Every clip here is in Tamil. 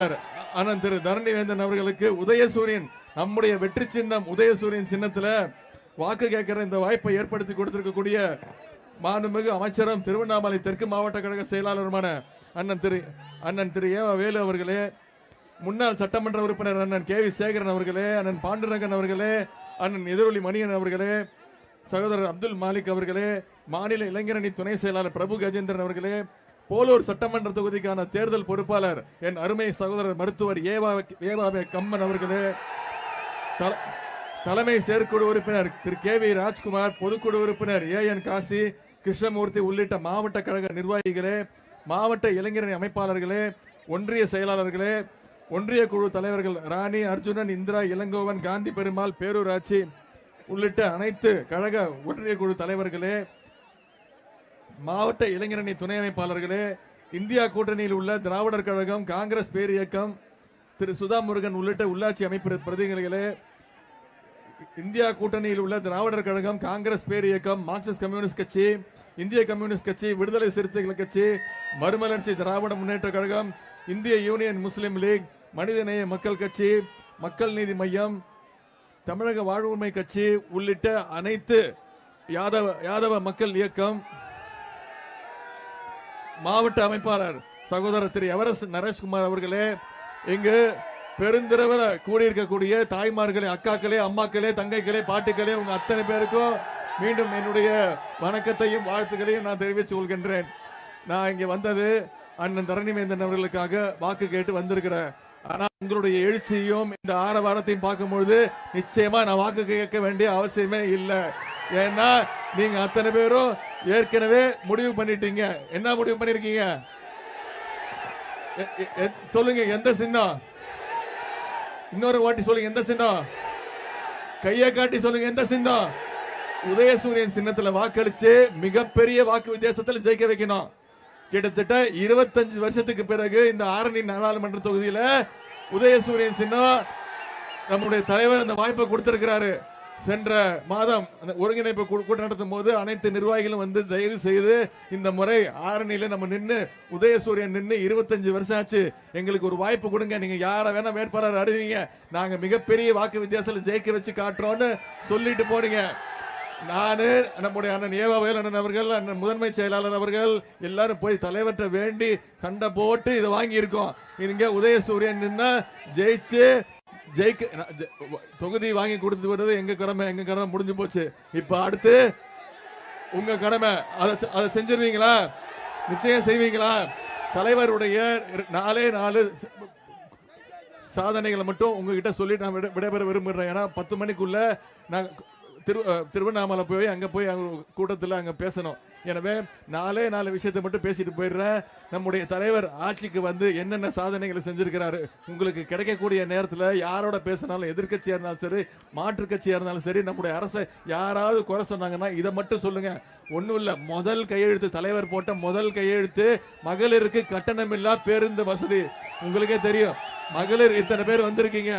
அண்ணன் திரு தரணிவேந்தன் அவர்களுக்கு உதயசூரியன் நம்முடைய வெற்றி சின்னம் உதயசூரியன் சின்னத்தில் வாக்கு கேட்கிற இந்த வாய்ப்பை ஏற்படுத்தி கொடுத்திருக்கக்கூடிய மாண்புமிகு அமைச்சரும் திருவண்ணாமலை தெற்கு மாவட்ட கழக செயலாளருமான அண்ணன் திரு அண்ணன் திரு ஏவ வேலு அவர்களே முன்னாள் சட்டமன்ற உறுப்பினர் அண்ணன் கே வி சேகரன் அவர்களே அண்ணன் பாண்டுரங்கன் அவர்களே அண்ணன் எதிரொலி மணியன் அவர்களே சகோதரர் அப்துல் மாலிக் அவர்களே மாநில இளைஞரணி துணை செயலாளர் பிரபு கஜேந்திரன் அவர்களே போலூர் சட்டமன்ற தொகுதிக்கான தேர்தல் பொறுப்பாளர் என் அருமை சகோதரர் மருத்துவர் ஏவா ஏவாவே கம்மன் அவர்களே. தல- தலைமை செயற்குழு உறுப்பினர் திரு கே வி ராஜ்குமார் பொதுக்குழு உறுப்பினர் ஏ என் காசி கிருஷ்ணமூர்த்தி உள்ளிட்ட மாவட்ட கழக நிர்வாகிகளே மாவட்ட இளைஞரணி அமைப்பாளர்களே ஒன்றிய செயலாளர்களே ஒன்றிய குழு தலைவர்கள் ராணி அர்ஜுனன் இந்திரா இளங்கோவன் காந்தி பெருமாள் பேரூராட்சி உள்ளிட்ட அனைத்து கழக ஒன்றிய குழு தலைவர்களே மாவட்ட இளைஞரணி துணை அமைப்பாளர்களே இந்தியா கூட்டணியில் உள்ள திராவிடர் கழகம் காங்கிரஸ் பேர் இயக்கம் திரு சுதா முருகன் உள்ளிட்ட உள்ளாட்சி அமைப்பு பிரதிநிதிகளே இந்தியா கூட்டணியில் உள்ள திராவிடர் கழகம் காங்கிரஸ் பேர் இயக்கம் மார்க்சிஸ்ட் கம்யூனிஸ்ட் கட்சி இந்திய கம்யூனிஸ்ட் கட்சி விடுதலை சிறுத்தைகள் கட்சி மறுமலர்ச்சி திராவிட முன்னேற்ற கழகம் இந்திய யூனியன் முஸ்லிம் லீக் மனிதநேய மக்கள் கட்சி மக்கள் நீதி மையம் தமிழக வாழ்வுரிமை கட்சி உள்ளிட்ட அனைத்து யாதவ யாதவ மக்கள் இயக்கம் மாவட்ட அமைப்பாளர் சகோதரர் திரு எவரஸ் நரேஷ்குமார் அவர்களே இங்கு பெருந்திரவில் கூடியிருக்கக்கூடிய தாய்மார்களே அக்காக்களே அம்மாக்களே தங்கைகளே பாட்டுக்களே உங்க அத்தனை பேருக்கும் மீண்டும் என்னுடைய வணக்கத்தையும் வாழ்த்துக்களையும் நான் தெரிவித்துக் கொள்கின்றேன். நான் இங்கே வந்தது அண்ணன் தரணிவேந்தன் அவர்களுக்காக வாக்கு கேட்டு வந்திருக்கிறேன் ஆனால் உங்களுடைய எழுச்சியும் இந்த ஆரவாரத்தையும் பார்க்கும்பொழுது நிச்சயமா நான் வாக்கு கேட்க வேண்டிய அவசியமே இல்லை. ஏன்னா நீங்க அத்தனை பேரும் ஏற்கனவே முடிவு பண்ணிட்டீங்க. என்ன முடிவு பண்ணிருக்கீங்க? சொல்லுங்க எந்த சின்னம்? இன்னொரு வாட்டி சொல்லுங்க எந்த சின்னம்? கையை காட்டி சொல்லுங்க எந்த சின்னம்? உதயசூரியன் சின்னத்துல வாக்களிச்சு மிகப்பெரிய வாக்கு வித்தியாசத்துல ஜெயிக்க வைக்கணும். கிட்டத்தட்ட இருபத்தஞ்சு வருஷத்துக்கு பிறகு இந்த ஆரணி நாடாளுமன்ற தொகுதியில உதயசூரியன் சின்னம் நம்முடைய தலைவர் அந்த வாய்ப்பை கொடுத்திருக்கிறாரு. சென்ற மாதம் அந்த ஒருங்கிணைப்பு கூட்டம் நடத்தும் போது அனைத்து நிர்வாகிகளும் வந்து தயவு செய்து இந்த முறை ஆரணியில நம்ம நின்று உதயசூரியன் நின்று இருபத்தஞ்சு வருஷம் ஆச்சு. எங்களுக்கு ஒரு வாய்ப்பு கொடுங்க. நீங்க யார வேணா வேட்பாளர் அறிவிங்க நாங்க மிகப்பெரிய வாக்கு வித்தியாசத்தில் ஜெயிக்க வச்சு காட்டுறோம்னு சொல்லிட்டு போனீங்க. நானு நம்முடைய அண்ணன் ஏவா அண்ணன் அவர்கள் அண்ணன் முதன்மை செயலாளர் அவர்கள் எல்லாரும் போய் தலைவர்கிட்ட வேண்டி சண்டை போட்டு இதை வாங்கி இருக்கோம் இங்க உதயசூரியன் நின்னா ஜெயிச்சு ஜெயிக்க நான் தொகுதி வாங்கி கொடுத்து விடுறது எங்க கடமை? எங்க கடமை முடிஞ்சு போச்சு. இப்ப அடுத்து உங்க கடமை. அதை செ- அதை செஞ்சிருவீங்களா? நிச்சயம் செய்வீங்களா? தலைவருடைய நாலே நாலு சாதனைகளை மட்டும் உங்ககிட்ட சொல்லி நான் விட விடைபெற விரும்புகிறேன் ஏன்னா பத்து மணிக்குள்ள நான் திரு திருவண்ணாமலை போய் அங்கே போய் அங்கே கூட்டத்தில் அங்கே பேசணும். எனவே நாலே நாலு விஷயத்தை மட்டும் பேசிட்டு போயிடுறேன். நம்முடைய தலைவர் ஆட்சிக்கு வந்து என்னென்ன சாதனைகளை செஞ்சிருக்கிறாரு உங்களுக்கு கிடைக்கக்கூடிய நேரத்தில் யாரோட பேசினாலும் எதிர்க்கட்சியாக இருந்தாலும் சரி மாற்றுக் கட்சியாக இருந்தாலும் சரி நம்முடைய அரசை யாராவது குறை சொன்னாங்கன்னா இதை மட்டும் சொல்லுங்க. ஒன்றும் இல்லை முதல் கையெழுத்து தலைவர் போட்ட முதல் கையெழுத்து மகளிருக்கு கட்டணமில்லா பேருந்து வசதி. உங்களுக்கே தெரியும். மகளிர் இத்தனை பேர் வந்திருக்கீங்க.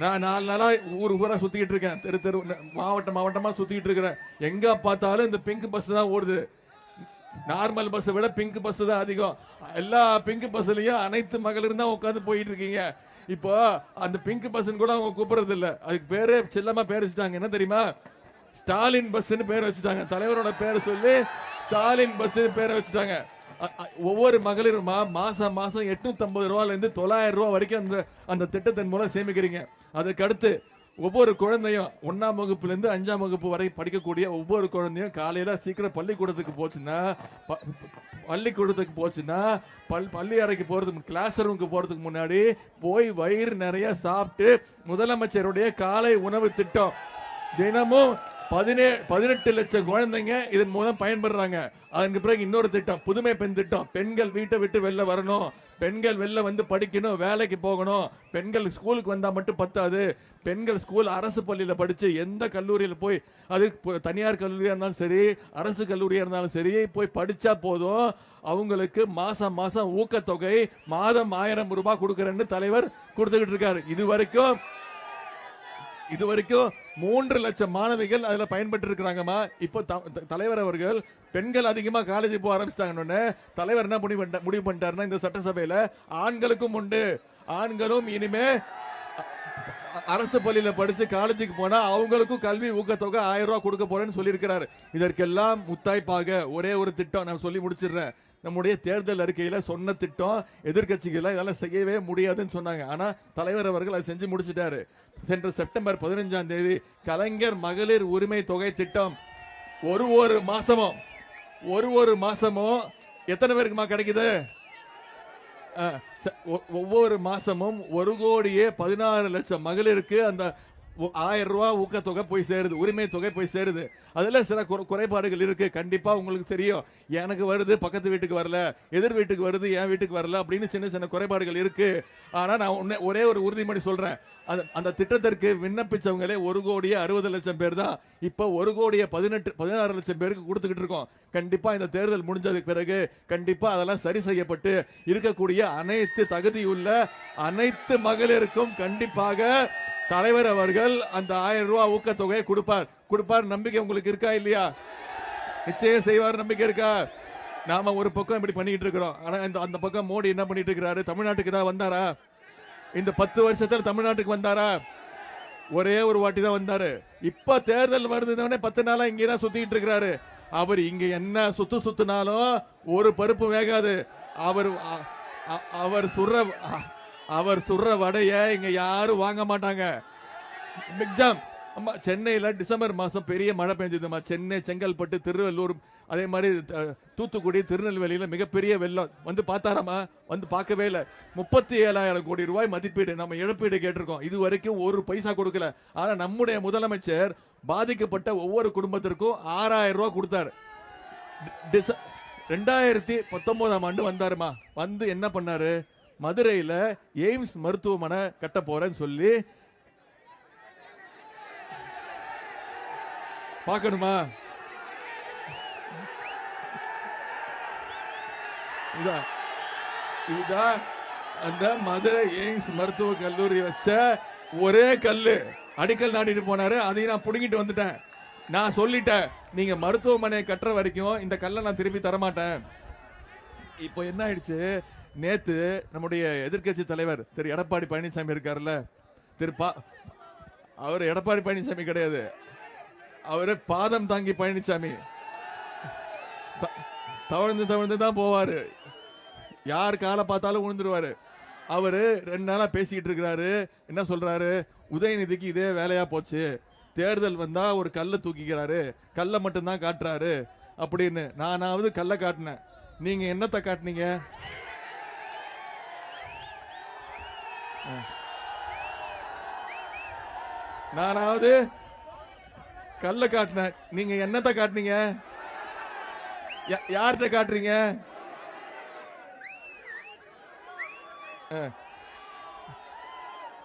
நான் நாலு நாளா ஊர் ஊரா சுத்திக்கிட்டு இருக்கேன். தெரு தெரு மாவட்டம் மாவட்டமா சுத்திக்கிட்டு இருக்கிறேன். எங்க பார்த்தாலும் இந்த பிங்க் பஸ் தான் ஓடுது. நார்மல் பஸ்ஸை விட பிங்க் பஸ் தான் அதிகம். எல்லா பிங்க் பஸ்லயும் அனைத்து மகளிரும் தான் உட்காந்து போயிட்டு இருக்கீங்க. இப்போ அந்த பிங்க் பஸ்ன்னு கூட அவங்க கூப்பிடுறது இல்ல அதுக்கு பேரு செல்லமா பேர் வச்சுட்டாங்க. என்ன தெரியுமா? ஸ்டாலின் பஸ்ன்னு பேர் வச்சுட்டாங்க. தலைவரோட பேரை சொல்லி ஸ்டாலின் பஸ் பேரை வச்சுட்டாங்க. ஒவ்வொரு மகளிருமா மாசம் மாசம் எட்நூத்தி ஐம்பது ரூபாயில இருந்து தொள்ளாயிரம் ரூபாய் வரைக்கும் அந்த அந்த திட்டத்தின் மூலம் சேமிக்கிறீங்க. அதுக்கடுத்து ஒவ்வொரு குழந்தையும் ஒன்னாம் வகுப்புலேருந்து அஞ்சாம் வகுப்பு வரை படிக்கக்கூடிய ஒவ்வொரு குழந்தையும் காலையில் சீக்கிரம் பள்ளிக்கூடத்துக்கு போச்சுன்னா ப- பள்ளிக்கூடத்துக்கு போச்சுன்னா பல் பள்ளி அறைக்கு போகிறதுக்கு கிளாஸ் ரூமுக்கு போகிறதுக்கு முன்னாடி போய் வயிறு நிறைய சாப்பிட்டு முதலமைச்சருடைய காலை உணவு திட்டம். தினமும் பதினேழு பதினெட்டு லட்சம் குழந்தைங்க இதன் மூலம் பயன்படுறாங்க அதுக்கு பிறகு இன்னொரு திட்டம் புதுமை பெண் திட்டம். பெண்கள் வீட்டை விட்டு வெளில வரணும். பெண்கள் வெளில வந்து படிக்கணும் வேலைக்கு போகணும். பெண்கள் ஸ்கூலுக்கு வந்தால் மட்டும் பத்தாது. பெண்கள் ஸ்கூல் அரசு பள்ளியில் படித்து எந்த கல்லூரியில் போய் அது தனியார் கல்லூரியாக இருந்தாலும் சரி அரசு கல்லூரியாக இருந்தாலும் சரி போய் படித்தா போதும். அவங்களுக்கு மாதம் மாதம் ஊக்கத்தொகை மாதம் ஆயிரம் ரூபாய் கொடுக்குறேன்னு தலைவர் கொடுத்துக்கிட்டு இருக்காரு. இது வரைக்கும் இது வரைக்கும் மூன்று லட்சம் மாணவிகள் அதுல பயன்பட்டு இருக்கிறாங்கம்மா இப்போ த- தலைவர் அவர்கள் பெண்கள் அதிகமா காலேஜ் போக ஆரம்பிச்சிட்டாங்கன்னு தலைவர் என்ன முடிவு முடிவு பண்ணிட்டாருன்னா இந்த சட்டசபையில ஆண்களுக்கும் உண்டு. ஆண்களும் இனிமே அரசு பள்ளியில படிச்சு காலேஜுக்கு போனா அவங்களுக்கும் கல்வி ஊக்கத்தொகை ஆயிரம் ரூபாய் கொடுக்க போறேன்னு சொல்லியிருக்கிறாரு. இதற்கெல்லாம் முத்தாய்ப்பாக ஒரே ஒரு திட்டம் நான் சொல்லி முடிச்சிடுறேன். நம்முடைய தேர்தல் அறிக்கையில் சொன்ன திட்டம் எதிர்க்கட்சிகள் இதெல்லாம் செய்யவே முடியாதுன்னு சொன்னாங்க. ஆனால் தலைவர் அவர்கள் அதை செஞ்சு முடிச்சிட்டாரு. சென்ற செப்டம்பர் பதினஞ்சாம் தேதி கலைஞர் மகளிர் உரிமை தொகை திட்டம். ஒரு ஒரு மாசமும் ஒரு ஒரு மாசமும் எத்தனை பேருக்குமா கிடைக்குது? ச- ஒ- ஒவ்வொரு மாசமும் ஒரு கோடியே பதினாறு லட்சம் மகளிருக்கு அந்த ஆயிரம் ரூபா ஊக்கத்தொகை போய் சேருது உரிமை தொகை போய் சேருது. அதில் சில குறைபாடுகள் இருக்கு. கண்டிப்பாக உங்களுக்கு தெரியும். எனக்கு வருது பக்கத்து வீட்டுக்கு வரல எதிர் வீட்டுக்கு வருது என் வீட்டுக்கு வரல அப்படின்னு சின்ன சின்ன குறைபாடுகள் இருக்கு. ஆனால் நான் உன்னை- ஒரே ஒரு உறுதிமொழி சொல்றேன். அது அந்த திட்டத்திற்கு விண்ணப்பிச்சவங்களே ஒரு கோடியே அறுபது லட்சம் பேர் தான். இப்போ ஒரு கோடியே பதினெட்டு பதினாறு லட்சம் பேருக்கு கொடுத்துக்கிட்டு இருக்கோம். கண்டிப்பாக இந்த தேர்தல் முடிஞ்சதுக்கு பிறகு கண்டிப்பாக அதெல்லாம் சரி செய்யப்பட்டு இருக்கக்கூடிய அனைத்து தகுதியுள்ள அனைத்து மகளிருக்கும் கண்டிப்பாக தலைவர் அவர்கள் அந்த ஆயிரம் ரூபாய் ஊக்கத்தொகையை கொடுப்பார். கொடுப்பார். நம்பிக்கை உங்களுக்கு இருக்கா இல்லையா? நிச்சயம் செய்வார். நம்பிக்கை இருக்கா? நாம ஒரு பக்கம் இப்படி பண்ணிட்டு இருக்கிறோம். ஆனா இந்த அந்த பக்கம் மோடி என்ன பண்ணிட்டு இருக்கிறாரு? தமிழ்நாட்டுக்கு தான் வந்தாரா? இந்த பத்து வருஷத்துல தமிழ்நாட்டுக்கு வந்தாரா? ஒரே ஒரு வாட்டி தான் வந்தாரு. இப்ப தேர்தல் வருதுன்னே பத்து நாளா இங்கே தான் சுத்திட்டு இருக்கிறாரு. அவர் இங்க என்ன சுத்து சுத்தினாலும் ஒரு பருப்பு வேகாது. அவர் அவர் சுடுற அவர் சுடுற வடைய இங்க யாரும் வாங்க மாட்டாங்க. எக்ஸாம் ஆமா சென்னையில டிசம்பர் மாசம் பெரிய மழை பெஞ்சதுமா? சென்னை செங்கல்பட்டு திருவள்ளூர் அதே மாதிரி தூத்துக்குடி திருநெல்வேலியில மிகப்பெரிய வெள்ளம். வந்து பார்த்தாராமா? வந்து பார்க்கவே இல்லை. முப்பத்தி ஏழாயிரம் கோடி ரூபாய் மதிப்பீடு. நம்ம இழப்பீடு கேட்டிருக்கோம். இது வரைக்கும் ஒரு பைசா கொடுக்கல. ஆனா நம்முடைய முதலமைச்சர் பாதிக்கப்பட்ட ஒவ்வொரு குடும்பத்திற்கும் ஆறாயிரம் ரூபாய் கொடுத்தாரு. டிச- ரெண்டாயிரத்தி பத்தொன்பதாம் ஆண்டு வந்தாருமா? வந்து என்ன பண்ணாரு? மதுரையில் எய்ம்ஸ் மருத்துவமனை கட்ட போறேன்னு சொல்லி பார்க்கணுமா? இதான் இதுதான் அந்த மதுரை எய்ம்ஸ் மருத்துவ கல்லூரி வச்ச ஒரே கல்லு. அடிக்கல் நாட்டிட்டு போனாரு. அதையும் நான் புடுங்கிட்டு வந்துட்டேன். நான் சொல்லிட்டேன் நீங்க மருத்துவமனை கட்டுற வரைக்கும் இந்த கல்லை நான் திருப்பி தரமாட்டேன். இப்போ என்ன ஆயிடுச்சு? நேத்து நம்முடைய எதிர்க்கட்சி தலைவர் திரு எடப்பாடி பழனிசாமி இருக்காருல்ல திரு பா அவர் எடப்பாடி பழனிசாமி கிடையாது. அவரு பாதம் தாங்கி பழனிசாமி. த- தவழ்ந்து தவழ்ந்து தான் போவாரு. யார் காலை பார்த்தாலும் விழுந்துருவாரு அவரு ரெண்டு நாளா பேசிக்கிட்டு இருக்கிறாரு. என்ன சொல்றாரு? உதயநிதிக்கு இதே வேலையா போச்சு. தேர்தல் வந்தா ஒரு கல்லை தூக்கிக்கிறாரு. கல்லை மட்டும்தான் காட்டுறாரு. அப்படின்னு நானாவது கல்லை காட்டினேன். நீங்க என்னத்தை காட்டுனீங்க? நானாவது கல்லை காட்டினேன். நீங்க என்னத்தை காட்டுனீங்க? யா- யார்கிட்ட காட்டுறீங்க? ஆ.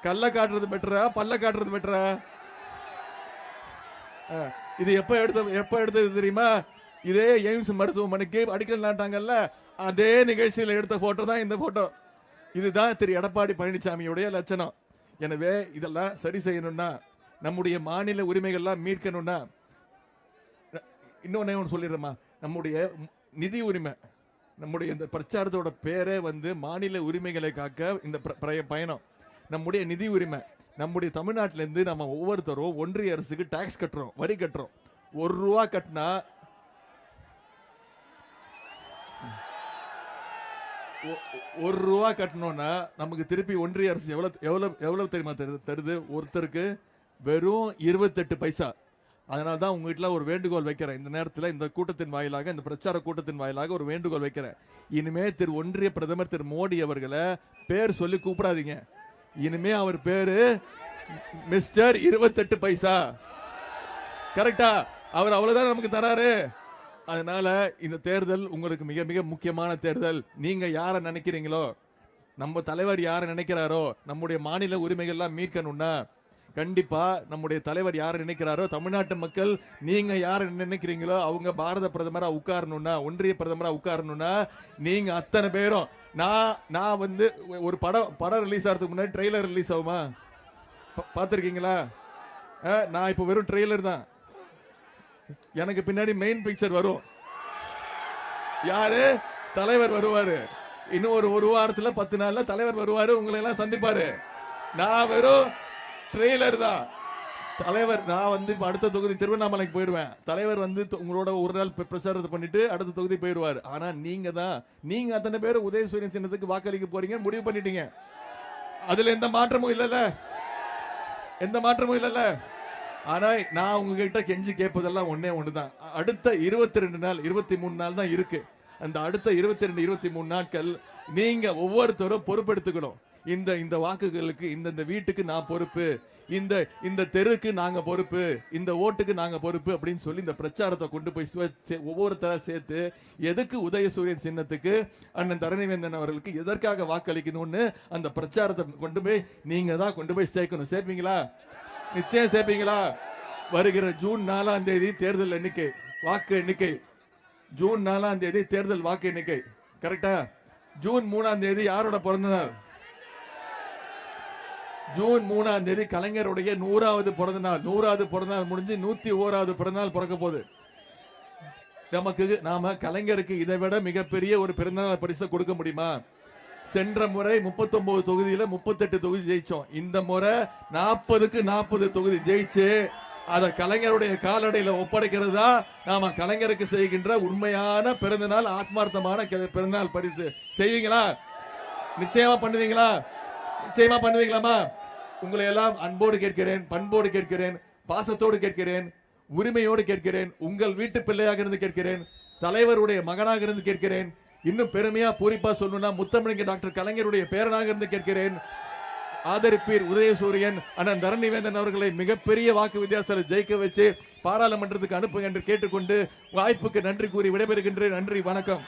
கல்ல காட்டுறது பெட்டரா? பல்ல காட்டுறது பெட்டரா? இது எப்ப எடுத்த எப்ப எடுத்தது தெரியுமா? இதே எய்ம்ஸ் மருத்துவமனைக்கு அடிக்கல் நாட்டாங்கல்ல அதே நிகழ்ச்சியில் எடுத்த போட்டோ தான் இந்த போட்டோ இதுதான் திரு எடப்பாடி பழனிசாமியுடைய லட்சணம். எனவே இதெல்லாம் சரி செய்யணும்னா நம்முடைய மாநில உரிமைகள்லாம் மீட்கணும்னா இன்னொன்னே ஒன்று சொல்லிடுறேம்மா. நம்முடைய நிதி உரிமை நம்முடைய இந்த பிரச்சாரத்தோட பேரே வந்து மாநில உரிமைகளை காக்க இந்த பயணம். நம்முடைய நிதி உரிமை நம்முடைய தமிழ்நாட்டிலேருந்து நம்ம ஒவ்வொருத்தரும் ஒன்றிய அரசுக்கு டேக்ஸ் கட்டுறோம் வரி கட்டுறோம். ஒரு ரூபா கட்டினா ஒரு ரூபா கட்டணும்னா நமக்கு திருப்பி ஒன்றிய அரசு எவ்வளவு எவ்வளவு எவ்வளவு தெரியுமா தருது தருது? ஒருத்தருக்கு வெறும் இருபத்தெட்டு பைசா. அதனால தான் உங்ககிட்ட ஒரு வேண்டுகோள் வைக்கிறேன். இந்த நேரத்தில் இந்த கூட்டத்தின் வாயிலாக இந்த பிரச்சார கூட்டத்தின் வாயிலாக ஒரு வேண்டுகோள் வைக்கிறேன். இனிமே திரு ஒன்றிய பிரதமர் திரு மோடி அவர்களை பேர் சொல்லி கூப்பிடாதீங்க. இனிமே அவர் பேரு மிஸ்டர் இருபத்தெட்டு பைசா. கரெக்டா? அவர் அவ்வளவுதான் நமக்கு தராரு. அதனால இந்த தேர்தல் உங்களுக்கு மிக மிக முக்கியமான தேர்தல். நீங்க யாரை நினைக்கிறீங்களோ நம்ம தலைவர் யாரை நினைக்கிறாரோ நம்முடைய மாநில உரிமைகள்லாம் மீட்கணும்னா கண்டிப்பா நம்முடைய தலைவர் யாரை நினைக்கிறாரோ தமிழ்நாட்டு மக்கள் நீங்க யாரை நினைக்கிறீங்களோ அவங்க பாரத பிரதமரா உட்காரணும்னா ஒன்றிய பிரதமரா உட்காரணும்னா நீங்க அத்தனை பேரும் நான் நான் வந்து ஒரு படம் படம் ரிலீஸ் ஆகிறதுக்கு முன்னாடி ட்ரெய்லர் ரிலீஸ் ஆகுமா? பார்த்துருக்கீங்களா? நான் இப்போ வெறும் ட்ரெய்லர் தான். எனக்கு பின்னாடி மெயின் பிக்சர் வரும். யாரு? தலைவர் வருவாரு. இன்னும் ஒரு ஒரு வாரத்துல பத்து நாள்ல தலைவர் வருவாரு உங்களை எல்லாம் சந்திப்பாரு. நான் வெறும் ட்ரெய்லர் தான். தலைவர் நான் வந்து இப்போ அடுத்த தொகுதி திருவண்ணாமலைக்கு போயிடுவேன். தலைவர் வந்து உங்களோட ஒரு நாள் பிரச்சாரத்தை பண்ணிட்டு அடுத்த தொகுதி போயிடுவார். ஆனா நீங்க தான். நீங்க அத்தனை பேர் உதயசூரியன் சின்னத்துக்கு வாக்களிக்க போறீங்க முடிவு பண்ணிட்டீங்க. அதுல எந்த மாற்றமும் இல்லைல்ல? எந்த மாற்றமும் இல்லைல்ல? ஆனா நான் உங்ககிட்ட கெஞ்சி கேட்பதெல்லாம் ஒன்னே ஒண்ணுதான். அடுத்த இருபத்தி ரெண்டு நாள் இருபத்தி மூணு நாள் தான் இருக்கு. அந்த அடுத்த இருபத்தி ரெண்டு இருபத்தி மூணு நாட்கள் நீங்க ஒவ்வொருத்தரும் பொறுப்பெடுத்துக்கணும். இந்த இந்த வாக்குகளுக்கு இந்த இந்த வீட்டுக்கு நான் பொறுப்பு இந்த இந்த தெருக்கு நாங்க பொறுப்பு இந்த ஓட்டுக்கு நாங்க பொறுப்பு அப்படின்னு சொல்லி இந்த பிரச்சாரத்தை கொண்டு போய் ஒவ்வொருத்தரா சேர்த்து எதுக்கு உதயசூரியன் சின்னத்துக்கு அண்ணன் தரணிவேந்தன் அவர்களுக்கு எதற்காக வாக்களிக்கணும்னு அந்த பிரச்சாரத்தை கொண்டு போய் நீங்க தான் கொண்டு போய் சேர்க்கணும். சேர்ப்பீங்களா? நிச்சயம் சேர்ப்பீங்களா? வருகிற ஜூன் நாலாம் தேதி தேர்தல் எண்ணிக்கை வாக்கு எண்ணிக்கை. ஜூன் நாலாம் தேதி தேர்தல் வாக்கு எண்ணிக்கை. கரெக்டா? ஜூன் மூணாம் தேதி யாரோட பிறந்தநாள்? ஜூன் மூணாம் தேதி கலைஞருடைய நூறாவது பிறந்த நாள் நூறாவது பிறந்த நாள் முடிஞ்சு நூத்தி ஓராவது பிறந்த நாள் பிறக்க போகுது. நமக்கு நாம கலைஞருக்கு இதை விட மிகப்பெரிய ஒரு பிறந்தநாள் பரிசை கொடுக்க முடியுமா? சென்ற முறை 39 தொகுதியில 38 தொகுதி ஜெயிச்சோம். இந்த முறை நாற்பதுக்கு நாற்பது தொகுதி ஜெயிச்சு அதை கலைஞருடைய காலடையில ஒப்படைக்கிறது தான் நாம கலைஞருக்கு செய்கின்ற உண்மையான பிறந்தநாள் ஆத்மார்த்தமான பிறந்தநாள் பரிசு. செய்வீங்களா? நிச்சயமா பண்ணுவீங்களா? நிச்சயமா பண்ணுவீங்களாமா உங்களை எல்லாம் அன்போடு கேட்கிறேன் பண்போடு கேட்கிறேன் பாசத்தோடு கேட்கிறேன் உரிமையோடு கேட்கிறேன் உங்கள் வீட்டு பிள்ளையாக இருந்து கேட்கிறேன் தலைவருடைய மகனாக இருந்து கேட்கிறேன் இன்னும் பெருமையா பூரிப்பா சொல்லணும்னா முத்தமிழங்க டாக்டர் கலைஞருடைய பேரனாக இருந்து கேட்கிறேன். ஆதரிப்பீர் உதயசூரியன் அண்ணன் தரணிவேந்தன் அவர்களை மிகப்பெரிய வாக்கு வித்தியாசத்தில் ஜெயிக்க வச்சு பாராளுமன்றத்துக்கு அனுப்புங்க என்று கேட்டுக்கொண்டு வாய்ப்புக்கு நன்றி கூறி விடைபெறுகின்றேன். நன்றி வணக்கம்.